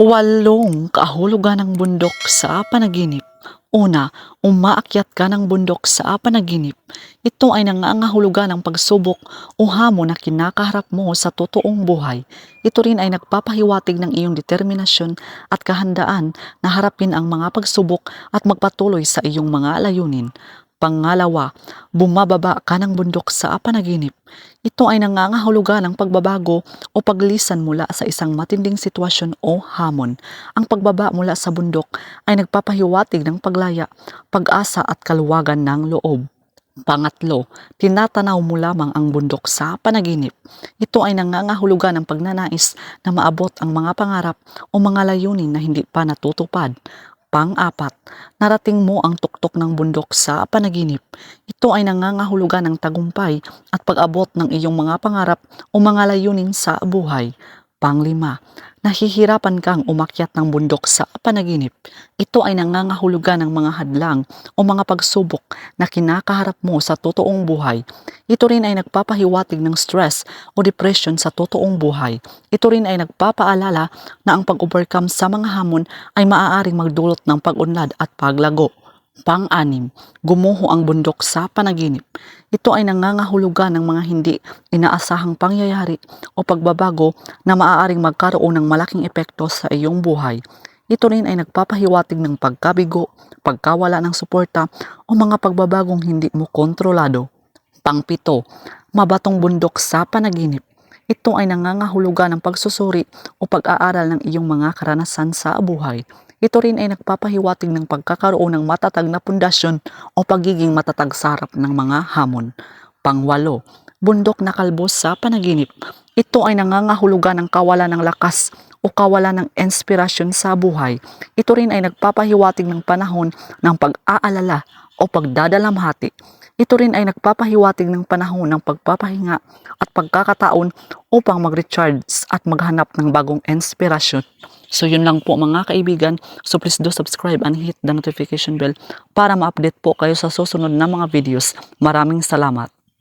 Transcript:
Walong kahulugan ng bundok sa panaginip. Una, umaakyat ka ng bundok sa panaginip. Ito ay nangangahulugan ng pagsubok o hamon na kinakaharap mo sa totoong buhay. Ito rin ay nagpapahiwatig ng iyong determinasyon at kahandaan na harapin ang mga pagsubok at magpatuloy sa iyong mga layunin. Pangalawa, bumababa ka ng bundok sa panaginip. Ito ay nangangahulugan ng pagbabago o paglisan mula sa isang matinding sitwasyon o hamon. Ang pagbaba mula sa bundok ay nagpapahiwatig ng paglaya, pag-asa at kaluwagan ng loob. Pangatlo, tinatanaw mo lamang ang bundok sa panaginip. Ito ay nangangahulugan ng pagnanais na maabot ang mga pangarap o mga layunin na hindi pa natutupad. Pang-apat, narating mo ang tuktok ng bundok sa panaginip. Ito ay nangangahulugan ng tagumpay at pag-abot ng iyong mga pangarap o mga layunin sa buhay. Panglima, nahihirapan kang umakyat ng bundok sa panaginip. Ito ay nangangahulugan ng mga hadlang o mga pagsubok na kinakaharap mo sa totoong buhay. Ito rin ay nagpapahiwatig ng stress o depression sa totoong buhay. Ito rin ay nagpapaalala na ang pag-overcome sa mga hamon ay maaaring magdulot ng pag-unlad at paglago. Pang-anim, gumuho ang bundok sa panaginip. Ito ay nangangahulugan ng mga hindi inaasahang pangyayari o pagbabago na maaaring magkaroon ng malaking epekto sa iyong buhay. Ito rin ay nagpapahiwatig ng pagkabigo, pagkawala ng suporta o mga pagbabagong hindi mo kontrolado. Pangpito, mabatong bundok sa panaginip. Ito ay nangangahulugan ng pagsusuri o pag-aaral ng iyong mga karanasan sa buhay. Ito rin ay nagpapahiwatig ng pagkakaroon ng matatag na pundasyon o pagiging matatag sa harap ng mga hamon. Pangwalo, bundok na kalbo sa panaginip. Ito ay nangangahulugan ng kawalan ng lakas o kawalan ng inspirasyon sa buhay. Ito rin ay nagpapahiwatig ng panahon ng pag-aalala o pagdadalamhati. Ito rin ay nagpapahiwatig ng panahon ng pagpapahinga at pagkakataon upang mag-recharge at maghanap ng bagong inspirasyon. So yun lang po mga kaibigan. So please do subscribe and hit the notification bell para ma-update po kayo sa susunod na mga videos. Maraming salamat.